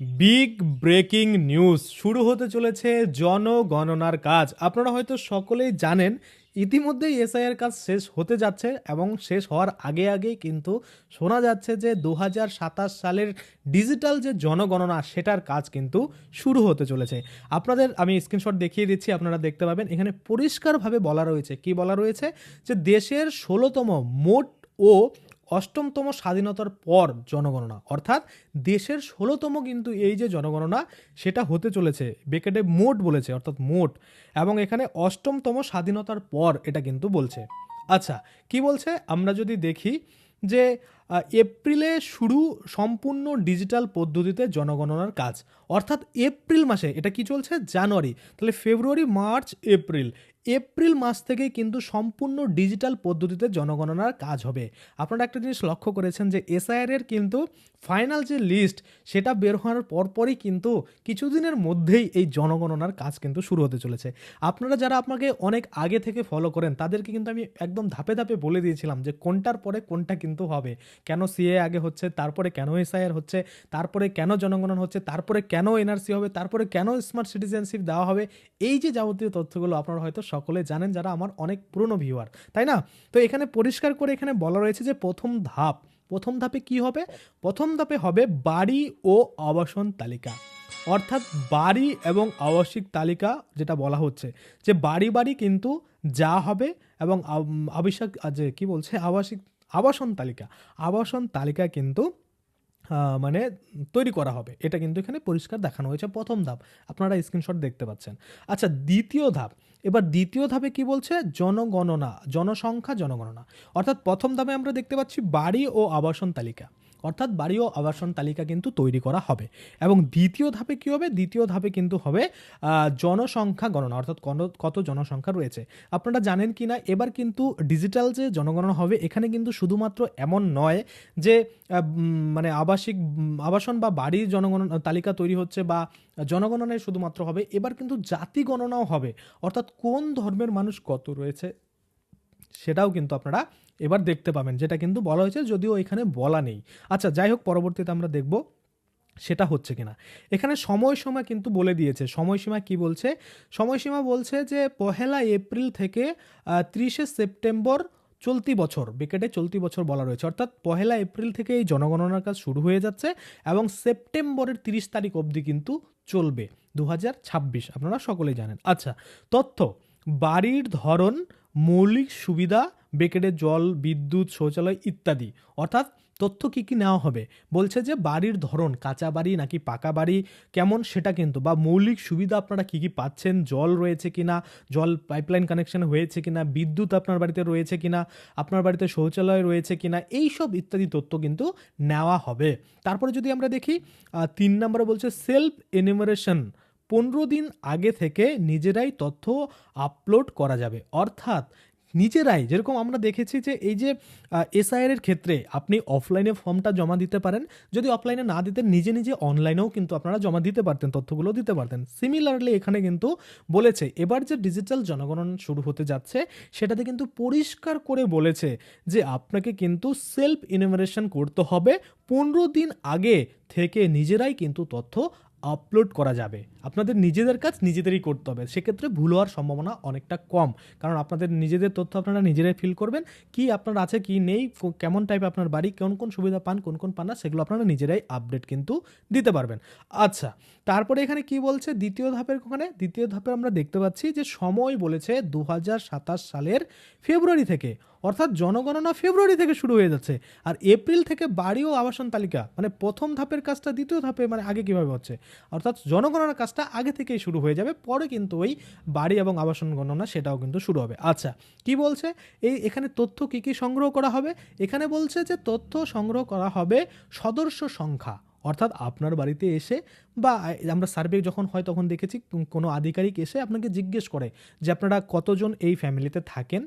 Big breaking news. শুরু হতে চলেছে জনগণনার কাজ। আপনারা হয়তো সকলেই জানেন, ইতিমধ্যেই এসআইয়ের কাজ শেষ হতে যাচ্ছে এবং শেষ হওয়ার আগে আগেই কিন্তু শোনা যাচ্ছে যে দু হাজার সাতাশ সালের ডিজিটাল যে জনগণনা, সেটার কাজ কিন্তু শুরু হতে চলেছে। আপনাদের আমি স্ক্রিনশট দেখিয়ে দিচ্ছি, আপনারা দেখতে পাবেন। এখানে পরিষ্কারভাবে বলা রয়েছে। কি বলা রয়েছে? যে দেশের ষোলোতম মোট ও অষ্টমতম স্বাধীনতার পর জনগণনা, অর্থাৎ দেশের ষোলোতম কিন্তু এই যে জনগণনা, সেটা হতে চলেছে, বেকেটে মোট বলেছে, অর্থাৎ মোট, এবং এখানে অষ্টমতম স্বাধীনতার পর এটা কিন্তু বলছে। আচ্ছা কি বলছে? আমরা যদি দেখি যে এপ্রিলে শুরু সম্পূর্ণ ডিজিটাল পদ্ধতিতে জনগণনার কাজ, অর্থাৎ এপ্রিল মাসে, এটা কি চলছে? জানুয়ারি, তাহলে ফেব্রুয়ারি, মার্চ, এপ্রিল এপ্রিল মাস থেকেই কিন্তু সম্পূর্ণ ডিজিটাল পদ্ধতিতে জনগণনার কাজ হবে। আপনারা একটা জিনিস লক্ষ্য করেছেন যে এসআইআর এর কিন্তু ফাইনাল যে লিস্ট সেটা বের হওয়ার পরপরই কিন্তু কিছুদিনের মধ্যেই এই জনগণনার কাজ কিন্তু শুরু হতে চলেছে। আপনারা যারা আপনাকে অনেক আগে থেকে ফলো করেন, তাদেরকে কিন্তু আমি একদম ধাপে ধাপে বলে দিয়েছিলাম যে কোনটার পরে কোনটা কিন্তু হবে। কেন সিএ আগে হচ্ছে, তারপরে কেন এসআইআর হচ্ছে, তারপরে কেন জনগণনা হচ্ছে, তারপরে কেন এনআরসি হবে, তারপরে কেন স্মার্ট সিটিজেনশিপ দেওয়া হবে, এই যে যাবতীয় তথ্যগুলো আপনারা হয়তো সকলে জানেন যারা আমার অনেক পুরনো ভিউয়ার তাই না? তো এখানে পরিষ্কার করে এখানে বলা রয়েছে যে প্রথম ধাপ, প্রথম ধাপে কি হবে? প্রথম ধাপে হবে বাড়ি ও আবাসন তালিকা, অর্থাৎ বাড়ি এবং আবাসিক তালিকা যেটা বলা হচ্ছে, যে বাড়ি বাড়ি কিন্তু যা হবে এবং আব- যে কি বলছে? আবাসিক, আবাসন তালিকা আবাসন তালিকা কিন্তু মানে তৈরি করা হবে। এটা কিন্তু এখানে পরিষ্কার দেখানো হয়েছে প্রথম ধাপ। আপনারা স্ক্রিনশট দেখতে পাচ্ছেন। আচ্ছা দ্বিতীয় ধাপ। এবার দ্বিতীয় ধাপে কি বলছে? জনগণনা, জনসংখ্যা, জনগণনা। অর্থাৎ প্রথম ধাপে আমরা দেখতে পাচ্ছি বাড়ি ও আবাসন তালিকা। অর্থাৎ বাড়ি ও আবাসন তালিকা কিন্তু তৈরি করা হবে। এবং দ্বিতীয় ধাপে কি হবে? দ্বিতীয় ধাপে কিন্তু হবে জনসংখ্যা গণনা, অর্থাৎ কত জনসংখ্যা রয়েছে। আপনারা জানেন কি না এবার কিন্তু ডিজিটাল যে জনগণনা হবে, এখানে কিন্তু শুধুমাত্র এমন নয় যে মানে আবাসিক, আবাসন বা বাড়ির জনগণনা, তালিকা তৈরি হচ্ছে বা জনগণনায় শুধুমাত্র হবে, এবার কিন্তু জাতি গণনাও হবে। অর্থাৎ কোন ধর্মের মানুষ কত রয়েছে? সেটাও কিন্তু আপনারা এবার দেখতে পাবেন। যেটা কিন্তু বলা হয়েছে যদিও এখানে বলা নেই। আচ্ছা যাই হোক, পরবর্তীতে আমরা দেখব সেটা হচ্ছে কিনা। এখানে সময়সীমা কিন্তু বলে দিয়েছে। সময়সীমা কি বলছে? সময়সীমা বলছে যে পহেলা এপ্রিল থেকে ত্রিশে সেপ্টেম্বর চলতি বছর, বিকেটে চলতি বছর বলা রয়েছে। অর্থাৎ পহেলা এপ্রিল থেকে এই জনগণনার কাজ শুরু হয়ে যাচ্ছে এবং সেপ্টেম্বরের তিরিশ তারিখ অবধি কিন্তু চলবে দু হাজার ছাব্বিশ। আপনারা সকলেই জানেন। আচ্ছা তথ্য, বাড়ির ধরন মৌলিক সুবিধা, বেকেটে জল, বিদ্যুৎ, শৌচালয় ইত্যাদি। অর্থাৎ তথ্য কী কী নেওয়া হবে? বলছে যে বাড়ির ধরন, কাঁচা বাড়ি নাকি পাকা বাড়ি, কেমন সেটা কিন্তু বা মৌলিক সুবিধা আপনারা কী কী পাচ্ছেন, জল রয়েছে কি না জল পাইপলাইন কানেকশন হয়েছে কি না বিদ্যুৎ আপনার বাড়িতে রয়েছে কি না আপনার বাড়িতে শৌচালয় রয়েছে কিনা, এই সব ইত্যাদি তথ্য কিন্তু নেওয়া হবে। তারপরে যদি আমরা দেখি তিন নম্বরে বলছে সেলফ এনিমারেশন পনেরো দিন আগে থেকে নিজেরাই তথ্য আপলোড করা যাবে। অর্থাৎ নিজেরাই, যেরকম আমরা দেখেছি যে এই যে এসআইআর এর ক্ষেত্রে আপনি অফলাইনে ফর্মটা জমা দিতে পারেন। যদি অফলাইনে না দিতেন, নিজে নিজে অনলাইনেও কিন্তু আপনারা জমা দিতে পারতেন, তথ্যগুলো দিতে পারতেন। সিমিলারলি এখানে কিন্তু বলেছে, এবার যে ডিজিটাল জনগণনা শুরু হতে যাচ্ছে, সেটাতে কিন্তু পরিষ্কার করে বলেছে যে আপনাকে কিন্তু সেলফ ইনোভেশন করতে হবে। পনেরো দিন আগে থেকে নিজেরাই কিন্তু তথ্য আপলোড করা যাবে। আপনাদের নিজেদের কাজ নিজেদেরই করতে হবে। সেক্ষেত্রে ভুল হওয়ার সম্ভাবনা অনেকটা কম। কারণ আপনাদের নিজেদের তথ্য আপনারা নিজেরাই ফিল করবেন। কি আপনার আছে, কি নেই কেমন টাইপ আপনার বাড়ি, কোন কোন সুবিধা পান, কোন কোন পান না, সেগুলো আপনারা নিজেরাই আপডেট কিন্তু দিতে পারবেন। আচ্ছা তারপরে এখানে কি বলছে? দ্বিতীয় ধাপের ওখানে, দ্বিতীয় ধাপে আমরা দেখতে পাচ্ছি যে সময় বলেছে দু হাজার সাতাশ সালের ফেব্রুয়ারি থেকে। অর্থাৎ জনগণনা ফেব্রুয়ারি থেকে শুরু হয়ে যাচ্ছে। আর এপ্রিল থেকে বাড়ি ও আবাসন তালিকা মানে প্রথম ধাপের কাজটা দ্বিতীয় ধাপে মানে আগে কীভাবে হচ্ছে? অর্থাৎ জনগণনার কাজটা আগে থেকেই শুরু হয়ে যাবে, পরে কিন্তু ওই বাড়ি এবং আবাসন গণনা সেটাও কিন্তু শুরু হবে। আচ্ছা কি বলছে? এই এখানে তথ্য কি কি সংগ্রহ করা হবে? এখানে বলছে যে তথ্য সংগ্রহ করা হবে সদস্য সংখ্যা, অর্থাৎ আপনার বাড়িতে এসে বা আমরা সার্ভে যখন হয় তখন দেখেছি, কোনো আধিকারিক এসে আপনাকে জিজ্ঞেস করে যে আপনারা কতজন এই ফ্যামিলিতে থাকেন?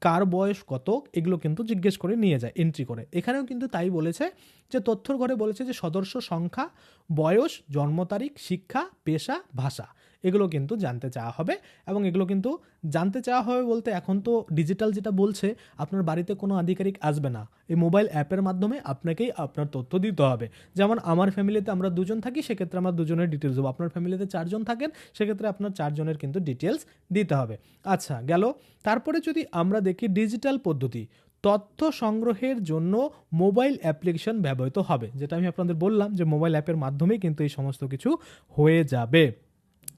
কার বয়স কত এগুলো কিন্তু জিজ্ঞেস করে নিয়ে যায় এন্ট্রি করে। এখানেও কিন্তু তাই বলেছে যে, তথ্যর ঘরে বলেছে যে, সদস্য সংখ্যা, বয়স, জন্ম তারিখ, শিক্ষা, পেশা, ভাষা। এগুলো কিন্তু জানতে চাওয়া হবে এবং এগুলো কিন্তু জানতে চাওয়া হবে বলতে এখন তো ডিজিটাল যেটা বলছে, আপনার বাড়িতে কোনো আধিকারিক আসবে না। এই মোবাইল অ্যাপের মাধ্যমে আপনাকেই আপনার তথ্য দিতে হবে। যেমন আমার ফ্যামিলিতে আমরা দুজন থাকি, সেক্ষেত্রে আমরা দুজনের ডিটেলস দেবো। আপনার ফ্যামিলিতে চারজন থাকেন, সেক্ষেত্রে আপনার চারজনের কিন্তু ডিটেলস দিতে হবে। আচ্ছা গেল। তারপরে যদি আমরা দেখি ডিজিটাল পদ্ধতি, তথ্য সংগ্রহের জন্য মোবাইল অ্যাপ্লিকেশন ব্যবহৃত হবে। যেটা আমি আপনাদের বললাম যে মোবাইল অ্যাপের মাধ্যমেই কিন্তু এই সমস্ত কিছু হয়ে যাবে।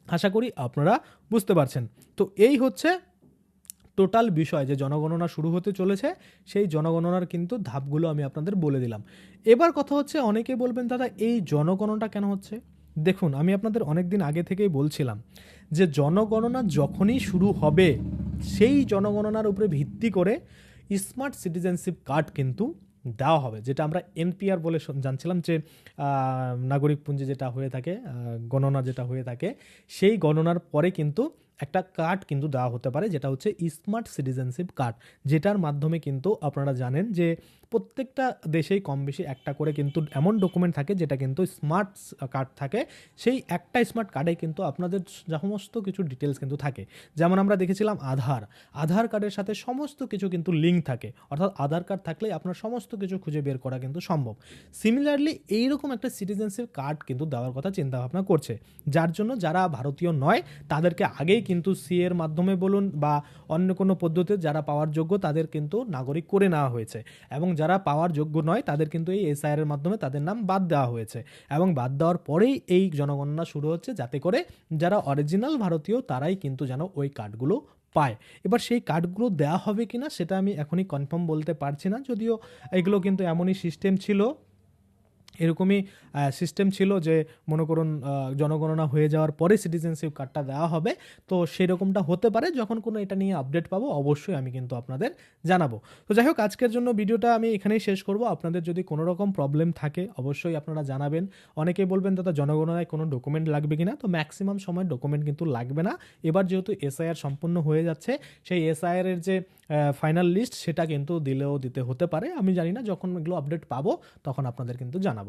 আশা করি আপনারা বুঝতে পারছেন। তো এই হচ্ছে টোটাল বিষয় যে জনগণনা শুরু হতে চলেছে, সেই জনগণনার কিন্তু ধাপগুলো আমি আপনাদের বলে দিলাম। এবার কথা হচ্ছে অনেকে বলবেন, দাদা, এই জনগণনাটা কেন হচ্ছে? দেখুন, আমি আপনাদের অনেক দিন আগে থেকেই বলছিলাম যে জনগণনা যখনই শুরু হবে, সেই জনগণনার উপরে ভিত্তি করে স্মার্ট সিটিজেনশিপ কার্ড কিন্তু দেওয়া হবে। যেটা আমরা এনপিআর বলে জানছিলাম যে নাগরিক পুঞ্জি যেটা হয়ে থাকে গণনা যেটা হয়ে থাকে, সেই গণনার পরে কিন্তু একটা কার্ড কিন্তু দেওয়া হতে পারে, যেটা হচ্ছে স্মার্ট সিটিজেনশিপ কার্ড যেটার মাধ্যমে কিন্তু আপনারা জানেন যে প্রত্যেকটা দেশেই কম বেশি একটা করে কিন্তু এমন ডকুমেন্ট থাকে, যেটা কিন্তু স্মার্ট কার্ড থাকে। সেই একটা স্মার্ট কার্ডে কিন্তু আপনাদের সমস্ত কিছু ডিটেলস কিন্তু থাকে। যেমন আমরা দেখেছিলাম আধার আধার কার্ডের সাথে সমস্ত কিছু কিন্তু লিঙ্ক থাকে, অর্থাৎ আধার কার্ড থাকলে আপনার সমস্ত কিছু খুঁজে বের করা কিন্তু সম্ভব। সিমিলারলি এইরকম একটা সিটিজেনশিপ কার্ড কিন্তু দেওয়ার কথা চিন্তা ভাবনা করছে। যার জন্য যারা ভারতীয় নয়, তাদেরকে আগেই কিন্তু সি এর মাধ্যমে বলুন বা অন্য কোনো পদ্ধতিতে যারা পাওয়ার যোগ্য তাদের কিন্তু নাগরিক করে নেওয়া হয়েছে। এবং যারা পাওয়ার যোগ্য নয়, তাদের কিন্তু এই এসআইআর এর মাধ্যমে তাদের নাম বাদ দেওয়া হয়েছে। এবং বাদ দেওয়ার পরেই এই জনগণনা শুরু হচ্ছে যাতে করে যারা অরিজিনাল ভারতীয় তারাই কিন্তু যেন ওই কার্ডগুলো পায়। এবার সেই কার্ডগুলো দেওয়া হবে কিনা, সেটা আমি এখনই কনফার্ম বলতে পারছি না, যদিও এগুলো কিন্তু এমনই সিস্টেম ছিল এরকমই সিস্টেম ছিল যে মনে করুন জনগণনা হয়ে যাওয়ার পরে সিটিজেনশিপ কার্ডটা দেওয়া হবে। তো সেই রকমটা হতে পারে, যখন কোনো এটা নিয়ে আপডেট পাবো, অবশ্যই আমি কিন্তু আপনাদের জানাব। তো যাই হোক, আজকের জন্য ভিডিওটা আমি এখানেই শেষ করব। আপনাদের যদি কোনো রকম প্রবলেম থাকে, অবশ্যই আপনারা জানাবেন। অনেকেই বলবেন, দাদা, জনগণনায় কোনো ডকুমেন্ট লাগবে কিনা? তো ম্যাক্সিমাম সময় ডকুমেন্ট কিন্তু লাগবে না। এবার যেহেতু এসআইআর সম্পূর্ণ হয়ে যাচ্ছে, সেই এসআইআর এর যে ফাইনাল লিস্ট সেটা কিন্তু দিলেও দিতে হতে পারে। আমি জানি না, যখন এগুলো আপডেট পাবো, তখন আপনাদের কিন্তু জানাব।